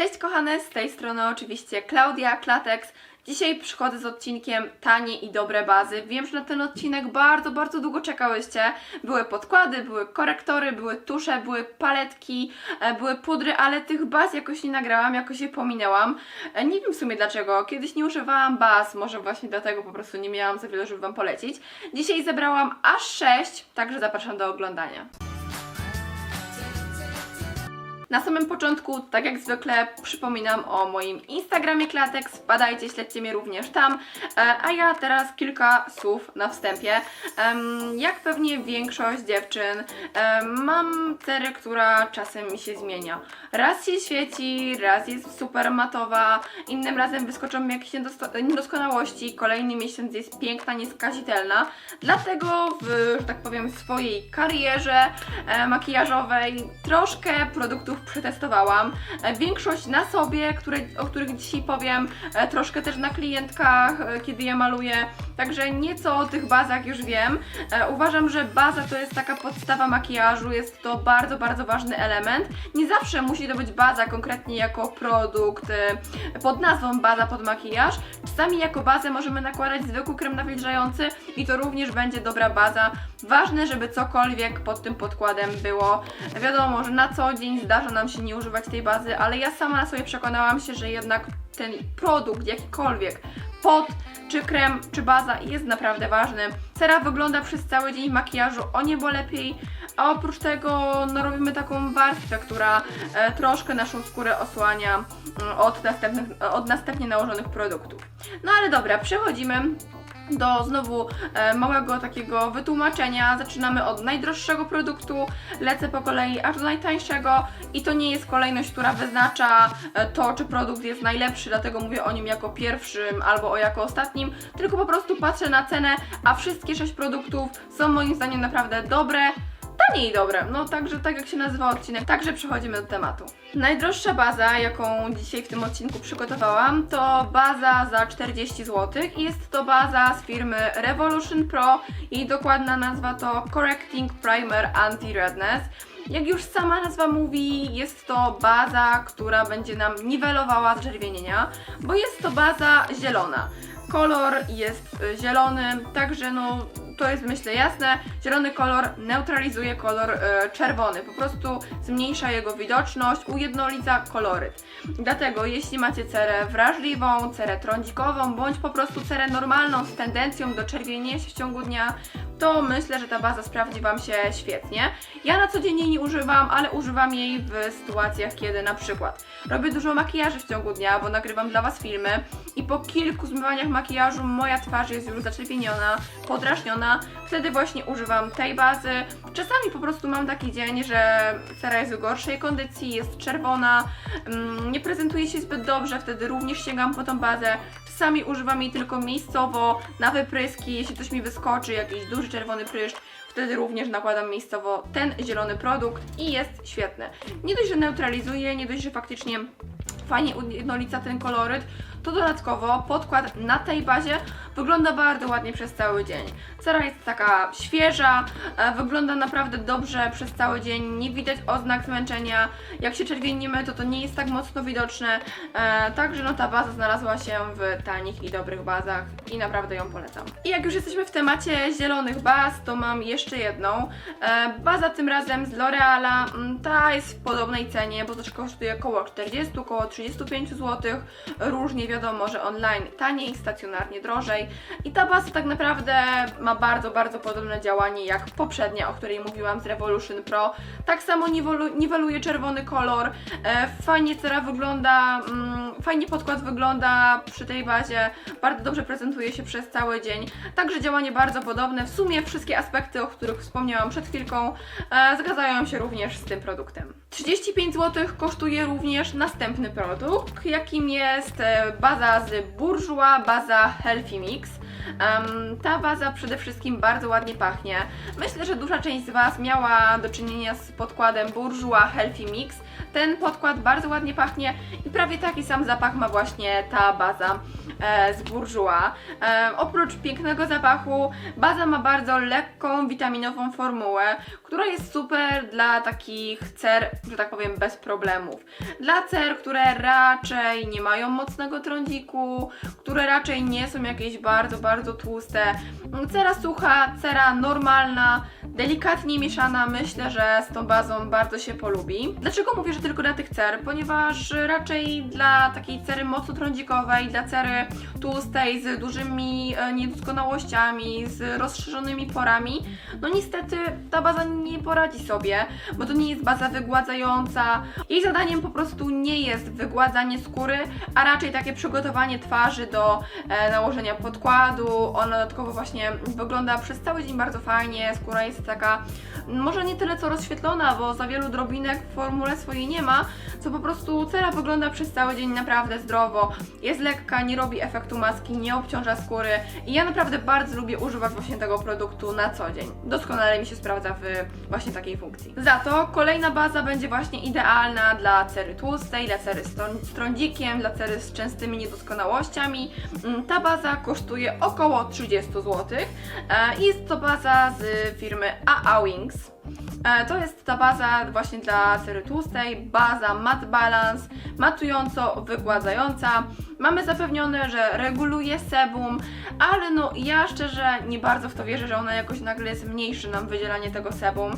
Cześć kochane, z tej strony oczywiście Klaudia Klatex. Dzisiaj przychodzę z odcinkiem Tanie i dobre bazy. Wiem, że na ten odcinek bardzo, bardzo długo czekałyście. Były podkłady, były korektory, były tusze, były paletki, e, były pudry, ale tych baz jakoś nie nagrałam, jakoś je pominęłam. E, Nie wiem w sumie dlaczego. Kiedyś nie używałam baz, może właśnie dlatego po prostu nie miałam za wiele, żeby Wam polecić. Dzisiaj zebrałam aż 6, także zapraszam do oglądania. Na samym początku, tak jak zwykle, przypominam o moim Instagramie Klatek. Spadajcie, śledźcie mnie również tam. E, A ja teraz kilka słów na wstępie. Jak pewnie większość dziewczyn, mam cerę, która czasem mi się zmienia. Raz się świeci, raz jest super matowa, innym razem wyskoczą mi jakieś niedoskonałości, kolejny miesiąc jest piękna, nieskazitelna. Dlatego w, że tak powiem, swojej karierze e, makijażowej troszkę produktów przetestowałam. E, Większość na sobie, które, o których dzisiaj powiem, e, troszkę też na klientkach, e, kiedy je maluję. Także nieco o tych bazach już wiem. Uważam, że baza to jest taka podstawa makijażu, jest to bardzo, bardzo ważny element. Nie zawsze musi to być baza konkretnie jako produkt pod nazwą baza pod makijaż. Czasami jako bazę możemy nakładać zwykły krem nawilżający i to również będzie dobra baza. Ważne, żeby cokolwiek pod tym podkładem było. Wiadomo, że na co dzień zdarza nam się nie używać tej bazy, ale ja sama sobie przekonałam się, że jednak ten produkt jakikolwiek, pod czy krem, czy baza jest naprawdę ważny. Cera wygląda przez cały dzień w makijażu o niebo lepiej, a oprócz tego no, robimy taką warstwę, która e, troszkę naszą skórę osłania mm, od, następnych, od następnie nałożonych produktów. No ale dobra, przechodzimy do znowu e, małego takiego wytłumaczenia. Zaczynamy od najdroższego produktu, lecę po kolei aż do najtańszego i to nie jest kolejność, która wyznacza e, to, czy produkt jest najlepszy, dlatego mówię o nim jako pierwszym albo o jako ostatnim, tylko po prostu patrzę na cenę, a wszystkie sześć produktów są moim zdaniem naprawdę dobre, tanie i dobre. No także tak jak się nazywa odcinek, także przechodzimy do tematu. Najdroższa baza, jaką dzisiaj w tym odcinku przygotowałam, to baza za 40 zł i jest to baza z firmy Revolution Pro. Jej dokładna nazwa to Correcting Primer Anti-Redness. Jak już sama nazwa mówi, jest to baza, która będzie nam niwelowała zczerwienienia, bo jest to baza zielona. Kolor jest y, zielony, także no to jest myślę jasne. Zielony kolor neutralizuje kolor e, czerwony, po prostu zmniejsza jego widoczność, ujednolica koloryt. Dlatego jeśli macie cerę wrażliwą, cerę trądzikową, bądź po prostu cerę normalną z tendencją do czerwienienia się w ciągu dnia, to myślę, że ta baza sprawdzi Wam się świetnie. Ja na co dzień jej nie używam, ale używam jej w sytuacjach, kiedy na przykład robię dużo makijaży w ciągu dnia, bo nagrywam dla Was filmy i po kilku zmywaniach makijażu moja twarz jest już zaczerwieniona, podrażniona. Wtedy właśnie używam tej bazy. Czasami po prostu mam taki dzień, że cera jest w gorszej kondycji, jest czerwona, mm, nie prezentuje się zbyt dobrze, wtedy również sięgam po tą bazę. Czasami używam jej tylko miejscowo na wypryski, jeśli coś mi wyskoczy, jakiś duży czerwony pryszcz, wtedy również nakładam miejscowo ten zielony produkt i jest świetny. Nie dość, że neutralizuje, nie dość, że faktycznie fajnie ujednolica ten koloryt, to dodatkowo podkład na tej bazie wygląda bardzo ładnie przez cały dzień. Cera jest taka świeża, e, wygląda naprawdę dobrze przez cały dzień, nie widać oznak zmęczenia. Jak się czerwienimy, to to nie jest tak mocno widoczne. E, także no ta baza znalazła się w tanich i dobrych bazach i naprawdę ją polecam. I jak już jesteśmy w temacie zielonych baz, to mam jeszcze jedną. E, baza tym razem z L'Oreala. Mm, Ta jest w podobnej cenie, bo też kosztuje około 40, około 35 zł. Różnie wiadomo, że online taniej, stacjonarnie drożej. I ta baza tak naprawdę ma bardzo, bardzo podobne działanie jak poprzednia, o której mówiłam z Revolution Pro. Tak samo niwelu- niweluje czerwony kolor. E, fajnie cera wygląda, mm, fajnie podkład wygląda przy tej bazie. Bardzo dobrze prezentuje się przez cały dzień. Także działanie bardzo podobne. W sumie wszystkie aspekty, o których wspomniałam przed chwilką, e, zgadzają się również z tym produktem. 35 zł kosztuje również następny produkt, jakim jest e, baza z Bourjois, baza Healthy Mix. Em, ta baza przede wszystkim bardzo ładnie pachnie. Myślę, że duża część z Was miała do czynienia z podkładem Bourjois Healthy Mix. Ten podkład bardzo ładnie pachnie i prawie taki sam zapach ma właśnie ta baza e, z Bourjois. E, oprócz pięknego zapachu, baza ma bardzo lekką, witaminową formułę, która jest super dla takich cer, że tak powiem, bez problemów. Dla cer, które raczej nie mają mocnego trądziku, które raczej nie są jakieś bardzo, bardzo tłuste. Cera sucha, cera normalna, delikatnie mieszana, myślę, że z tą bazą bardzo się polubi. Dlaczego mówię, że tylko dla tych cer? Ponieważ raczej dla takiej cery mocno trądzikowej, dla cery tłustej, z dużymi e, niedoskonałościami, z rozszerzonymi porami, no niestety ta baza nie poradzi sobie, bo to nie jest baza wygładzająca. Jej zadaniem po prostu nie jest wygładzanie skóry, a raczej takie przygotowanie twarzy do e, nałożenia podkładu. Ona dodatkowo właśnie wygląda przez cały dzień bardzo fajnie, skóra jest taka może nie tyle co rozświetlona, bo za wielu drobinek w formule swojej nie ma, co po prostu cera wygląda przez cały dzień naprawdę zdrowo, jest lekka, nie robi efektu maski, nie obciąża skóry i ja naprawdę bardzo lubię używać właśnie tego produktu na co dzień. Doskonale mi się sprawdza w właśnie takiej funkcji. Za to kolejna baza będzie właśnie idealna dla cery tłustej, dla cery z trą- z trądzikiem, dla cery z częstymi niedoskonałościami. Ta baza kosztuje około 30 zł i jest to baza z firmy AA Wings. E, To jest ta baza właśnie dla cery tłustej, baza Matte Balance, matująco wygładzająca. Mamy zapewnione, że reguluje sebum, ale no ja szczerze nie bardzo w to wierzę, że ona jakoś nagle zmniejszy nam wydzielanie tego sebum.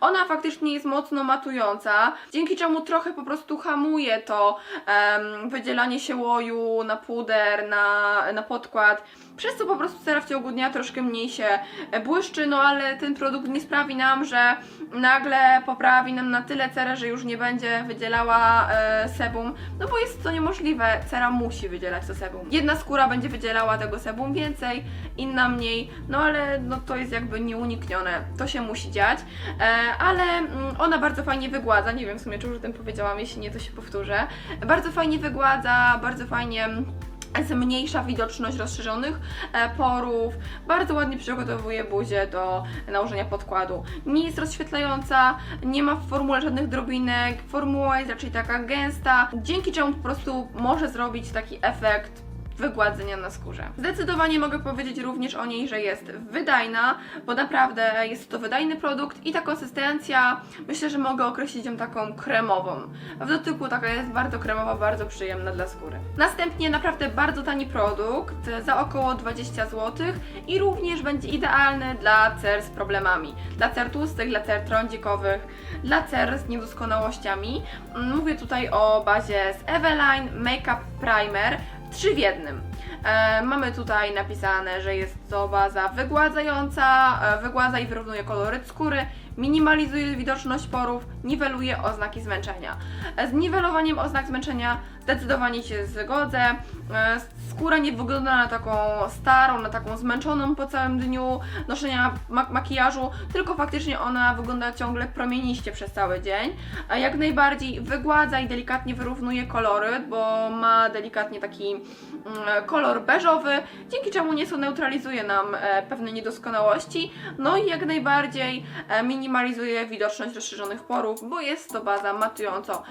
Ona faktycznie jest mocno matująca, dzięki czemu trochę po prostu hamuje to em, wydzielanie się łoju na puder, na, na podkład. Przez co po prostu cera w ciągu dnia troszkę mniej się błyszczy, no ale ten produkt nie sprawi nam, że nagle poprawi nam na tyle cerę, że już nie będzie wydzielała e, sebum, no bo jest to niemożliwe, cera musi wydzielać to sebum. Jedna skóra będzie wydzielała tego sebum więcej, inna mniej, no ale no to jest jakby nieuniknione, to się musi dziać, e, ale mm, ona bardzo fajnie wygładza, nie wiem w sumie czy już o tym powiedziałam, jeśli nie to się powtórzę, bardzo fajnie wygładza, bardzo fajnie mm, zmniejsza widoczność rozszerzonych e, porów, bardzo ładnie przygotowuje buzię do nałożenia podkładu. Nie jest rozświetlająca, nie ma w formule żadnych drobinek, formuła jest raczej taka gęsta, dzięki czemu po prostu może zrobić taki efekt wygładzenia na skórze. Zdecydowanie mogę powiedzieć również o niej, że jest wydajna, bo naprawdę jest to wydajny produkt i ta konsystencja, myślę, że mogę określić ją taką kremową. W dotyku taka jest bardzo kremowa, bardzo przyjemna dla skóry. Następnie naprawdę bardzo tani produkt za około 20 zł i również będzie idealny dla cer z problemami. Dla cer tłustych, dla cer trądzikowych, dla cer z niedoskonałościami. Mówię tutaj o bazie z Eveline Makeup Primer 3 w jednym. E, mamy tutaj napisane, że jest to baza wygładzająca, e, wygładza i wyrównuje koloryt skóry, minimalizuje widoczność porów, niweluje oznaki zmęczenia. E, z niwelowaniem oznak zmęczenia zdecydowanie się zgodzę. E, skóra nie wygląda na taką starą, na taką zmęczoną po całym dniu noszenia mak- makijażu, tylko faktycznie ona wygląda ciągle promieniście przez cały dzień. Jak najbardziej wygładza i delikatnie wyrównuje koloryt, bo ma delikatnie taki mm, kolor beżowy, dzięki czemu nieco neutralizuje nam e, pewne niedoskonałości, no i jak najbardziej e, minimalizuje widoczność rozszerzonych porów, bo jest to baza matująco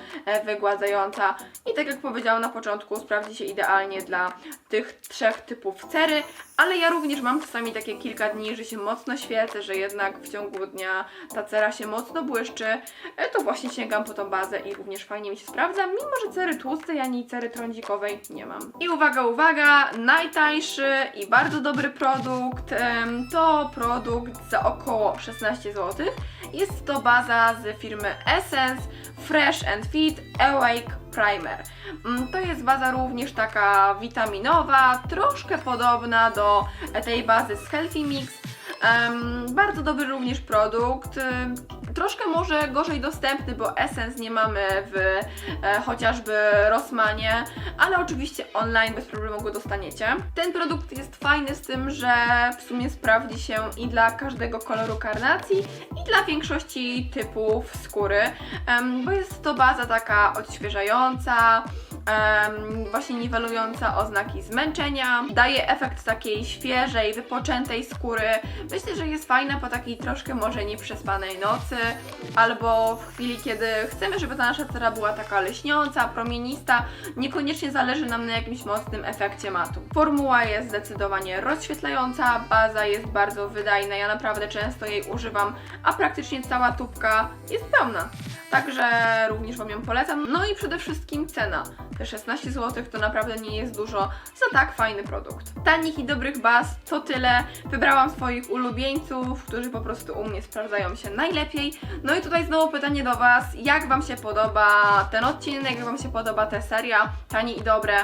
wygładzająca i tak jak powiedziałam na początku, sprawdzi się idealnie dla tych trzech typów cery, ale ja również mam czasami takie kilka dni, że się mocno świecę, że jednak w ciągu dnia ta cera się mocno błyszczy, e, to właśnie sięgam po tą bazę i również fajnie mi się sprawdza, mimo że cery tłustej ani cery trądzikowej nie mam. I uwaga, uwaga, najtańszy i bardzo dobry produkt to produkt za około 16 zł. Jest to baza z firmy Essence Fresh and Fit Awake Primer. Mm, To jest baza również taka witaminowa, troszkę podobna do tej bazy z Healthy Mix. Em, bardzo dobry również produkt. Troszkę może gorzej dostępny, bo Essence nie mamy w e, chociażby Rossmanie, ale oczywiście online bez problemu go dostaniecie. Ten produkt jest fajny z tym, że w sumie sprawdzi się i dla każdego koloru karnacji, i dla większości typów skóry, em, bo jest to baza taka odświeżająca, em, właśnie niwelująca oznaki zmęczenia, daje efekt takiej świeżej, wypoczętej skóry. Myślę, że jest fajna po takiej troszkę może nieprzespanej nocy, albo w chwili, kiedy chcemy, żeby ta nasza cera była taka leśniąca, promienista, niekoniecznie zależy nam na jakimś mocnym efekcie matu. Formuła jest zdecydowanie rozświetlająca, baza jest bardzo wydajna, ja naprawdę często jej używam, a praktycznie cała tubka jest pełna. Także również Wam ją polecam. No i przede wszystkim cena. Te 16 zł to naprawdę nie jest dużo za tak fajny produkt. Tanich i dobrych baz to tyle. Wybrałam swoich ulubieńców, którzy po prostu u mnie sprawdzają się najlepiej. No i tutaj znowu pytanie do Was, jak Wam się podoba ten odcinek, jak Wam się podoba ta seria Tanie i Dobre.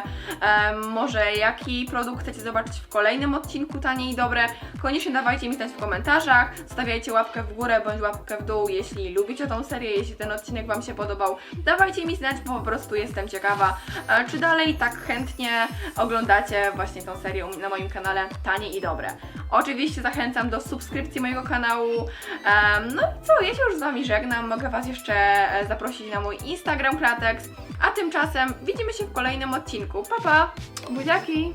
Może jaki produkt chcecie zobaczyć w kolejnym odcinku Tanie i Dobre. Koniecznie dawajcie mi znać w komentarzach, stawiajcie łapkę w górę bądź łapkę w dół, jeśli lubicie tą serię, jeśli ten odcinek Wam się podobał. Dawajcie mi znać, bo po prostu jestem ciekawa, e, czy dalej tak chętnie oglądacie właśnie tą serię na moim kanale Tanie i Dobre. Oczywiście zachęcam do subskrypcji mojego kanału. No co, ja się już z Wami żegnam. Mogę Was jeszcze e, zaprosić na mój Instagram Klatex. A tymczasem widzimy się w kolejnym odcinku. Pa, pa! Buziaki!